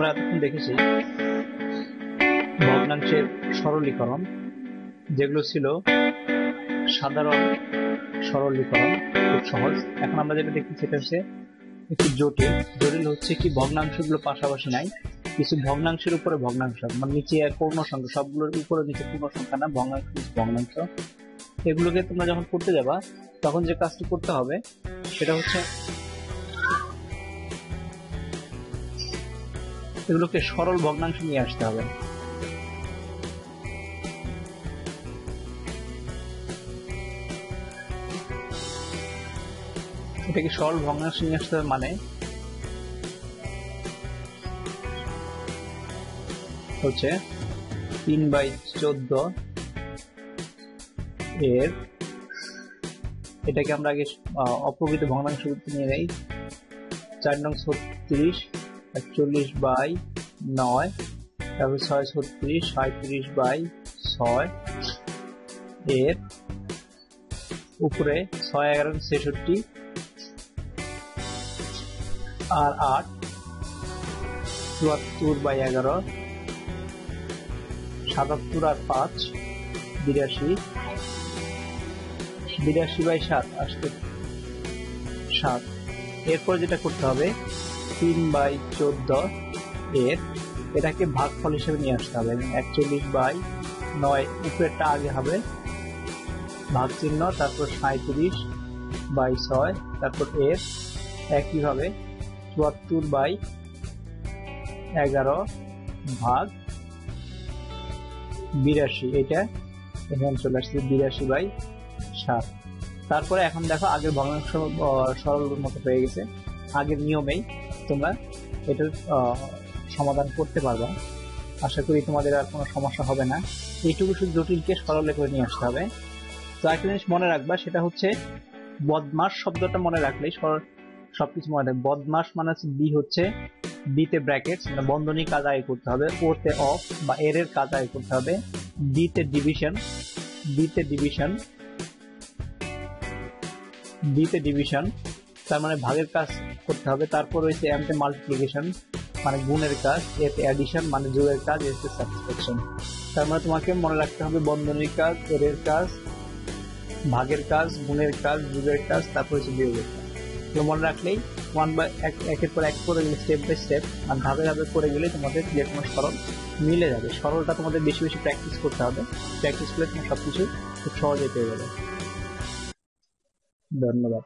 আমরা এতক্ষণ দেখেছি ভগ্নাংশের সরলীকরণ, যেগুলো ছিল সাধারণ সরলীকরণ, খুব সহজ। এখন আমরা যেটা দেখছি সেটা হচ্ছে একটু জটিল। জটিল হচ্ছে কি ভগ্নাংশগুলো পাশাপাশি নাই, কিছু ভগ্নাংশের উপরে ভগ্নাংশ মানে নিচে পূর্ণ সংখ্যা, সবগুলোর উপরে নিচে পূর্ণ সংখ্যা না, ভগ্নাংশ ভগ্নাংশ। এগুলোকে তোমরা যখন করতে যাবা, তখন যে কাজটি করতে হবে, সেটা হচ্ছে এগুলোকে সরল ভগ্নাংশ নিয়ে আসতে হবে। এটাকে সরল ভগ্নাংশ নিয়ে আসতে হবে মানে হচ্ছে তিন বাই চোদ্দ এর এটাকে আমরা আগে অপ্রকৃত ভগ্নাংশ নিয়ে নেই। চার নং ছত্রিশ একচল্লিশ বাই নয়, তারপর ছয় ছত্রিশ সাঁত্রিশ বাই ছয়। এর উপরে ছয় এগারো ছেষট্টি আর আট চুয়াত্তর বাই এগারো, সাতাত্তর আর পাঁচ, বিরাশি বিরাশি বাই সাত আসতে সাত। এরপর যেটা করতে হবে তিন বাই চোদ্দ এর এটাকে ভাগফল হিসেবে নিয়ে আসতে হবে। একচল্লিশ বাই নয় উপরেরটা আগে হবে। ভাগ চিহ্ন তারপর সাঁত্রিশ বাই ছয়, তারপর এর একইভাবে চুয়াত্তর বাই এগারো ভাগ বিরাশি, এটা এখানে চলে আসছে বিরাশি বাই সাত। তারপরে এখন দেখো আগের ভগ্নাংশ সরল মতো হয়ে গেছে। আগের নিয়মেই তোমরা এটার সমাধান করতে পারবে। আশা করি তোমাদের আর কোনো সমস্যা হবে না। এইটুকু শুধু জটিলকে সরলে করে নিয়ে আসতে হবে। তো একটা জিনিস মনে রাখবা, সেটা হচ্ছে বদমাস শব্দটা মনে রাখলেই সবকিছু মনে রাখবে। বদমাস মানে হচ্ছে বি হচ্ছে বিতে ব্র্যাকেটস মানে বন্ধনী কাজ আয় করতে হবে, ওতে অফ বা এর এর কাজ আয় করতে হবে। ডিতে ডিভিশন ডিতে ডিভিশন ডিতে ডিভিশন তার মানে ভাগের কাজ করতে হবে। তারপর রয়েছে এমতে মাল্টিপ্লিকেশন মানে গুণের কাজ, এতে অ্যাডিশন মানে যোগের কাজ, এতে সাবস্ট্রাকশন তার মানে তোমাকে মনে রাখতে হবে বন্ধনীর কাজ এর কাজ, ভাগের কাজ, গুণের কাজ, যুগের কাজ, তারপর হচ্ছে বিয়োগের কাজ। এগুলো মনে রাখলেই ওয়ান বাই এক, একের পর এক করে গেলে স্টেপ বাই স্টেপ আর ধাপে ধাপে করে গেলে তোমাদের যে কোনো সরল মিলে যাবে। সরলটা তোমাদের বেশি বেশি প্র্যাকটিস করতে হবে। প্র্যাকটিস করলে তোমার সবকিছু খুব সহজে পেয়ে যাবে। ধন্যবাদ।